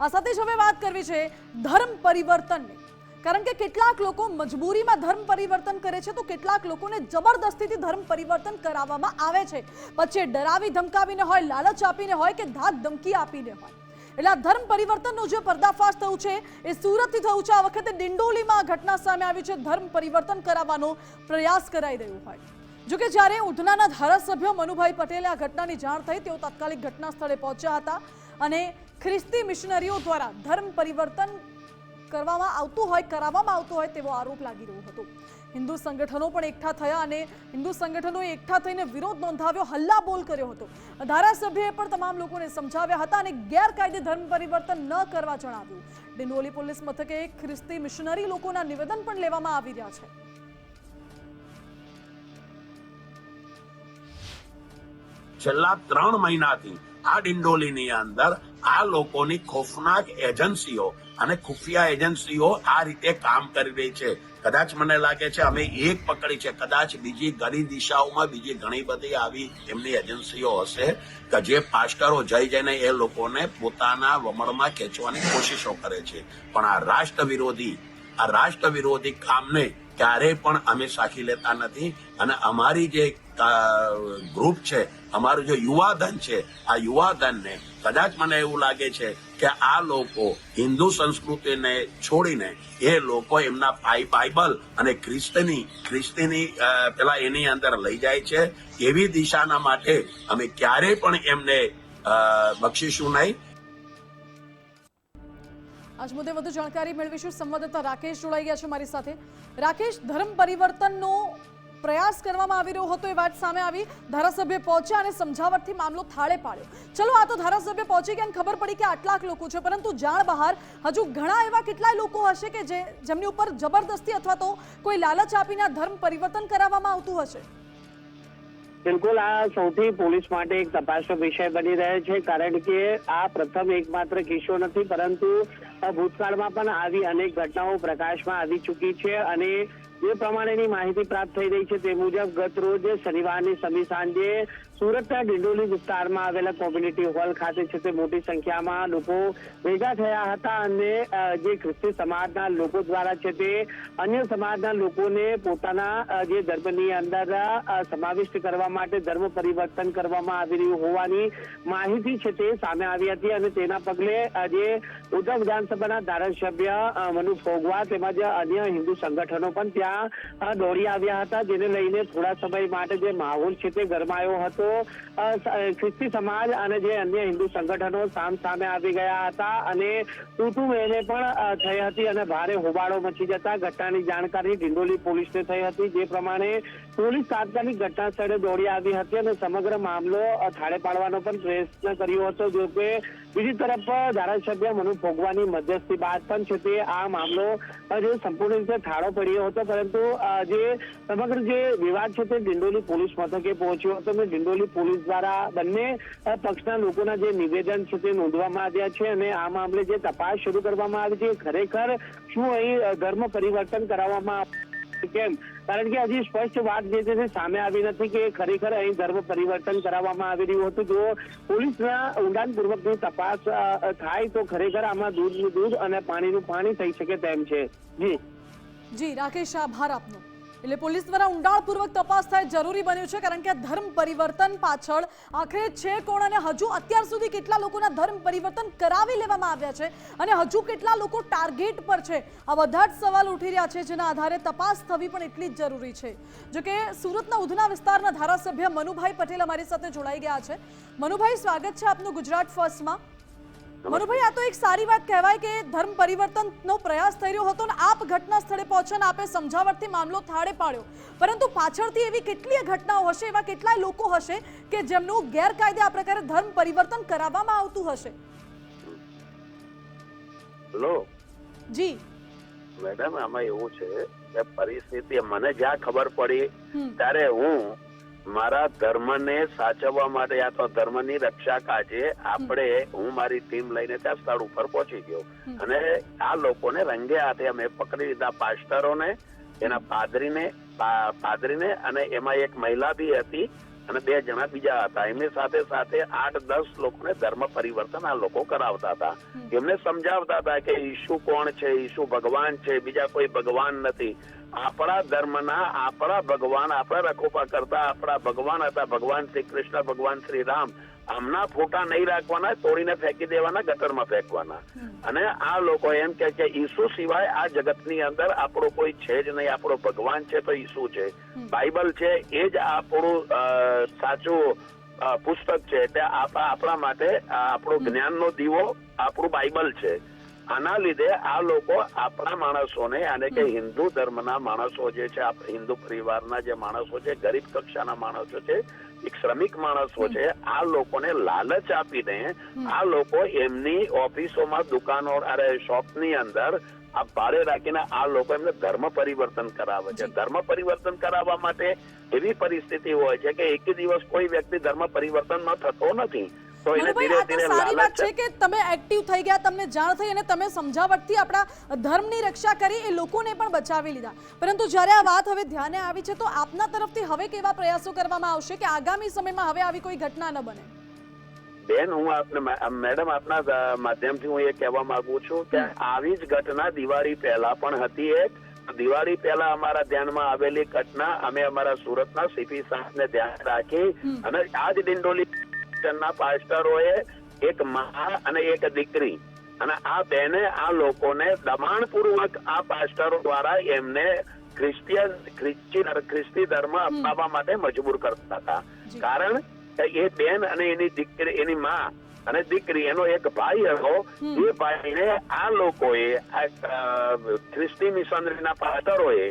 આ સાથે જ હવે વાત કરવી છે ધર્મ પરિવર્તનની. કારણ કે કેટલાક લોકો મજબૂરીમાં ધર્મ પરિવર્તન કરે છે, તો કેટલાક લોકોને જબરદસ્તીથી ધર્મ પરિવર્તન કરાવવામાં આવે છે. પછી ડરાવી ધમકાવીને હોય, લાલચ આપીને હોય કે ધાક ધમકી આપીને હોય. એટલે આ ધર્મ પરિવર્તનનું જે પર્દાફાશ થયું છે, એ સુરતથી થયું છે. આ વખતે ડિંડોલીમાં ઘટના સામે આવી છે. ધર્મ પરિવર્તન કરાવવાનો પ્રયાસ કરાઈ રહ્યો હોય. જોકે જ્યારે ઉધનાના ધારાસભ્ય મનુભાઈ પટેલે આ ઘટનાની જાણ થઈ, તેઓ તાત્કાલિક ઘટના સ્થળે પહોંચ્યા હતા અને ખ્રિસ્તી મિશનરીઓ દ્વારા ધર્મ પરિવર્તન કરવામાં આવતું હોય, કરાવવામાં આવતું હોય તેવો આરોપ લાગી રહ્યો હતો. હિન્દુ સંગઠનો પણ એકઠા થયા અને હિન્દુ સંગઠનોએ એકઠા થઈને વિરોધ નોંધાવ્યો હલ્લા બોલ કર્યો હતો. ધારાસભ્યએ પણ તમામ લોકોને સમજાવ્યા હતા અને ગેરકાયદે ધર્મ પરિવર્તન ન કરવા જણાવ્યું. ડિંડોલી પોલીસ મથકે ખ્રિસ્તી મિશનરી લોકોના નિવેદન પણ લેવામાં આવી રહ્યા છે. છેલ્લા ત્રણ મહિનાથી આ ડિંડોલીની અંદર આ લોકોની ખોફનાક એજન્સીઓ અને ખુફિયા એજન્સીઓ આ રીતે કામ કરી રહી છે. કદાચ મને લાગે છે અમે એક પકડી છે. કદાચ બીજી ઘણી દિશાઓમાં બીજી ઘણી બધી આવી એમની એજન્સીઓ હશે કે જે પાસ્ટરો જઈ જઈને એ લોકોને પોતાના વમળમાં ખેંચવાની કોશિશો કરે છે. પણ આ રાષ્ટ્ર વિરોધી આ રાષ્ટ્ર વિરોધી કામને ક્યારેય પણ અમે સાખી લેતા નથી અને અમારી જે ગ્રુપ છે, અમારું જે યુવાધન છે, આ યુવાધનને કદાચ મને એવું લાગે છે કે આ લોકો હિન્દુ સંસ્કૃતિને છોડીને એ લોકો એમના બાઇબલ અને ખ્રિસ્તની, ખ્રિસ્તીની પેલા એની અંદર લઈ જાય છે. એવી દિશાના માટે અમે ક્યારેય પણ એમને બક્ષીશું નહીં. આજ મુદ્દે વધુ જાણકારી મેળવીશું. સંવાદદાતા રાકેશ જોડાઈ ગયા છે મારી સાથે. રાકેશ, ધર્મ પરિવર્તનનો પ્રયાસ કરવામાં આવી રહ્યો હતો, એ વાત સામે આવી. ધારાસભ્ય પહોંચ્યા અને સમજાવટથી મામલો થાળે પાડ્યો. ચલો, આ તો ધારાસભ્ય પહોંચી ગયા ખબર પડી કે આટલાક લોકો છે, પરંતુ જાણ બહાર હજુ ઘણા એવા કેટલાય લોકો હશે કે જેમની ઉપર જબરદસ્તી અથવા તો કોઈ લાલચ આપીને ધર્મ પરિવર્તન કરાવવામાં આવતું હશે? બિલકુલ, આ સૌથી પોલીસ માટે એક તપાસનો વિષય બની રહ્યો છે, કારણ કે આ પ્રથમ એકમાત્ર કિસ્સો નથી, પરંતુ ભૂતકાળમાં પણ આવી અનેક ઘટનાઓ પ્રકાશમાં આવી ચૂકી છે અને જે પ્રમાણેની માહિતી પ્રાપ્ત થઈ રહી છે તે મુજબ ગત રોજ શનિવારની સમી સાંજે સુરતના ડિંડોલી વિસ્તારમાં આવેલા કોમ્યુનિટી હોલ ખાતે છે તે મોટી સંખ્યામાં લોકો ભેગા થયા હતા અને જે ખ્રિસ્તી સમાજના લોકો દ્વારા છે તે અન્ય સમાજના લોકોને પોતાના જે ધર્મની અંદર સમાવિષ્ટ કરવા માટે ધર્મ પરિવર્તન કરવામાં આવી રહ્યું હોવાની માહિતી છે તે સામે આવી હતી અને તેના પગલે આજે ઉત્તર વિધાનસભાના ધારાસભ્ય મનુ ફોગવા તેમજ અન્ય હિન્દુ સંગઠનો પણ ત્યાં અ, દોડી આવ્યા હતા જેને લઈને થોડા સમય માટે જે માહોલ છે તે ગરમાયો હતો. ખ્રિસ્તી સમાજ અને જે અન્ય હિન્દુ સંગઠનો સામ સામે આવી ગયા હતા અને તૂટું એને પણ થઈ હતી અને ભારે હોબાળો મચી જતા ઘટનાની જાણકારી ડિંડોલી પોલીસને થઈ હતી. જે પ્રમાણે પોલીસ તાત્કાલિક ઘટના સ્થળે દોડી આવી હતી અને સમગ્ર મામલો થાળે પાડવાનો પણ પ્રયત્ન કર્યો હતો. જો કે બીજી તરફ ધારાસભ્ય મનુ ભોગવાની મધ્યસ્થી બાદ પણ છે તે આ મામલો સંપૂર્ણ રીતે થાળો પડ્યો હતો. પરંતુ જે સમગ્ર જે વિવાદ છે તે ડિંડોલી પોલીસ મથકે પહોંચ્યો હતો અને ડિંડોલી પોલીસ દ્વારા બંને પક્ષના લોકોના જે નિવેદન છે તે નોંધવામાં આવ્યા છે અને આ મામલે જે તપાસ શરૂ કરવામાં આવી છે ખરેખર શું અહીં ધર્મ પરિવર્તન કરાવવામાં કેમ? કારણ કે હજી સ્પષ્ટ વાત જે છે સામે આવી નથી કે ખરેખર અહીં ધર્મ પરિવર્તન કરાવવામાં આવી રહ્યું હતું. જો પોલીસના ઊંડાણપૂર્વકની તપાસ થાય તો ખરેખર આમાં દૂધનું દૂધ અને પાણીનું પાણી થઈ શકે તેમ છે. જી. જી, રાકેશ, આભાર આપનો. એટલે પોલીસ દ્વારા ઊંડાણપૂર્વક તપાસ થાય જરૂરી બન્યું છે, કારણ કે ધર્મ પરિવર્તન પાછળ આખરે છે કોણ અને હજુ અત્યાર સુધી કેટલા લોકોના ધર્મ પરિવર્તન કરાવી લેવામાં આવ્યા છે અને હજુ કેટલા લોકો ટાર્ગેટ પર છે? આ બધા જ સવાલ ઉઠી રહ્યા છે, જેના આધારે તપાસ થવી પણ એટલી જ જરૂરી છે. જોકે સુરતના ઉધના વિસ્તારના ધારાસભ્ય મનુભાઈ પટેલ અમારી સાથે જોડાઈ ગયા છે. મનુભાઈ, સ્વાગત છે આપનું ગુજરાત ફર્સ્ટમાં. મનુભાઈ આ તો એક સારી વાત કહેવાય કે ધર્મ પરિવર્તનનો પ્રયાસ થઈ રહ્યો હતો અને આપ ઘટના સ્થળે પહોંચ્યા આપે સમજાવટથી મામલો થાળે પાડ્યો. પરંતુ પાછળથી એવી કેટલીય ઘટનાઓ હશે એવા કેટલાય લોકો હશે કે જેમનું ગેરકાયદે આ પ્રકારે ધર્મ પરિવર્તન કરાવવામાં આવતું હશે? હેલો? જી. મેડમ આમાં એવું છે કે પરિસ્થિતિ મને જ્યાં ખબર પડી ત્યારે હું મારા ધર્મને સાચવવા માટે અથવા તો ધર્મની રક્ષા કાજે આપણે હું મારી ટીમ લઈને ત્યાં સ્થળ ઉપર પહોંચી ગયો. અને આ લોકોને રંગે હાથે અમે પકડી લીધા પાસ્ટરોને એના પાદરીને પાદરીને અને એમાં એક મહિલા બી હતી અને બે જણા બીજા હતા. એમની સાથે સાથે આઠ દસ લોકોને ધર્મ પરિવર્તન આ લોકો કરાવતા હતા. એમને સમજાવતા હતા કે ઈશુ કોણ છે? ઈશુ ભગવાન છે. બીજા કોઈ ભગવાન નથી. આપણા ધર્મના, આપણા ભગવાન, આપણા રખોપા કરતા આપણા ભગવાન હતા, ભગવાન શ્રી કૃષ્ણ, ભગવાન શ્રી રામ. આમના ફોટા નહીં રાખવાના, તોડીને ફેંકી દેવાના, ગટરમાં ફેંકવાના. અને આ લોકો એમ કે કે ઈસુ સિવાય આ જગતની અંદર આપણો કોઈ છે જ નહીં, આપણો ભગવાન છે તો ઈસુ છે. બાઇબલ છે એ જ આપણું સાચું પુસ્તક છે. એટલે આપ- આપણા માટે આપણો જ્ઞાનનો દીવો આપણું બાઇબલ છે. આના લીધે આ લોકો આપણા માણસોને અને કે હિન્દુ ધર્મના માણસો જે છે હિન્દુ પરિવારના જે માણસો છે ગરીબ કક્ષાના માણસો છે એક શ્રમિક માણસો છે આ લોકોને લાલચ આપીને આ લોકો એમની ઓફિસોમાં દુકાનો અરે શોપની અંદર આ ભાડે રાખીને આ લોકો એમને ધર્મ પરિવર્તન કરાવે છે. ધર્મ પરિવર્તન કરાવવા માટે એવી પરિસ્થિતિ હોય છે કે એક દિવસ કોઈ વ્યક્તિ ધર્મ પરિવર્તનમાં થતો નથી. તો એને ધીરે ધીરે સારી વાત છે કે તમે એક્ટિવ થઈ ગયા તમને જાણ થઈ અને તમે સમજાવટથી આપણા ધર્મની રક્ષા કરી એ લોકોને પણ બચાવી લીધા. પરંતુ જ્યારે આ વાત હવે ધ્યાને આવી છે તો આપના તરફથી હવે કેવા પ્રયાસો કરવામાં આવશે કે આગામી સમયમાં હવે આવી કોઈ ઘટના ન બને? બેન હું આપને મેડમ આપના માધ્યમથી હું એ કહેવા માંગુ છું કે આવી જ ઘટના દિવાળી પહેલા પણ હતી એક. દિવાળી પહેલા અમારા ધ્યાનમાં આવેલી ઘટના અમે અમારા સુરતના સીપી સાહેબને ધ્યાન રાખી અને આ જ ડિંડોલી ના પાસ્ટરોએ એક મા અને એક દીકરી. અને આ બેને આ લોકોને દબાણપૂર્વક આ પાસ્ટરો દ્વારા એમને ક્રિશ્ચિયન ખ્રિસ્તી ખ્રિસ્તી ધર્મ અપનાવવા માટે મજબૂર કરતા હતા. કારણ કે એ બેન અને એની દીકરી એની માં અને દીકરી એનો એક ભાઈ હતો. એ ભાઈને આ લોકોએ ખ્રિસ્તી મિશનરીના પાસ્ટરોએ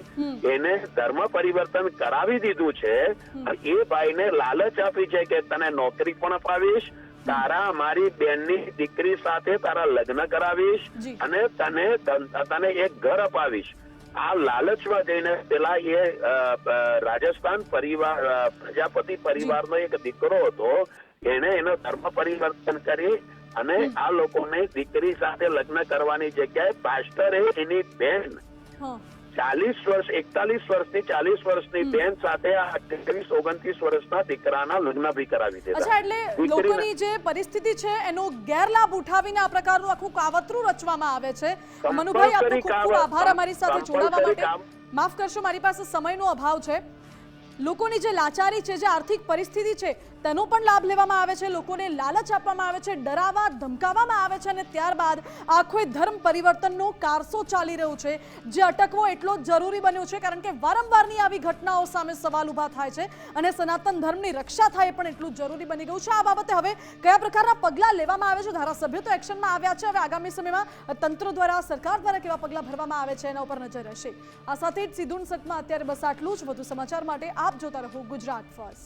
એને ધર્મ પરિવર્તન કરાવી દીધું છે. એ ભાઈને લાલચ આપી છે કે તને નોકરી પણ અપાવીશ તારા મારી બેનની દીકરી સાથે તારા લગ્ન કરાવીશ અને તને તને એક ઘર અપાવીશ. આ લાલચમાં જઈને પેલા એ રાજસ્થાન પરિવાર પ્રજાપતિ પરિવારનો એક દીકરો હતો. એને એનો ધર્મ પરિવર્તન કરી અને આ લોકોને દીકરી સાથે લગ્ન કરવાની જગ્યાએ પાસ્ટરે એની બેન ચાલીસ વર્ષ એકતાલીસ વર્ષની ચાલીસ વર્ષની બેન સાથે આ અઠ્યાવીસ ઓગણત્રીસ વર્ષના દીકરાના લગ્ન બી કરાવી દીધા. અચ્છા એટલે લોકોની જે પરિસ્થિતિ છે એનો ગેરલાભ ઉઠાવીને આ પ્રકારનું આખું કાવતરું રચવામાં આવે છે. મનુભાઈ આપનો ખૂબ ખૂબ આભાર અમારી સાથે જોડાવા માટે. માફ કરશો મારી પાસે સમયનો અભાવ છે. લોકોની જે લાચારી છે, જે આર્થિક પરિસ્થિતિ છે, તેનો પણ લાભ લેવામાં આવે છે. લોકોને લાલચ આપવામાં આવે છે ડરાવા ધમકાવવામાં આવે છે અને ત્યારબાદ આખો ધર્મ પરિવર્તનનો કારસો ચાલી રહ્યો છે. જે અટકવો એટલો જરૂરી બન્યો છે, કારણ કે વારંવારની આવી ઘટનાઓ સામે સવાલ ઊભા થાય છે અને સનાતન ધર્મની રક્ષા થાય પણ એટલું જરૂરી બની ગયું છે. આ બાબતે હવે કયા પ્રકારના પગલાં લેવામાં આવે છે? ધારાસભ્યો તો એક્શનમાં આવ્યા છે. હવે આગામી સમયમાં તંત્ર દ્વારા, સરકાર દ્વારા કેવા પગલાં ભરવામાં આવે છે, એના ઉપર નજર રહેશે. આ સાથે જ સીધુન સટમાં અત્યારે બસ આટલું જ. વધુ સમાચાર માટે આપ જોતા રહો ગુજરાત ફર્સ્ટ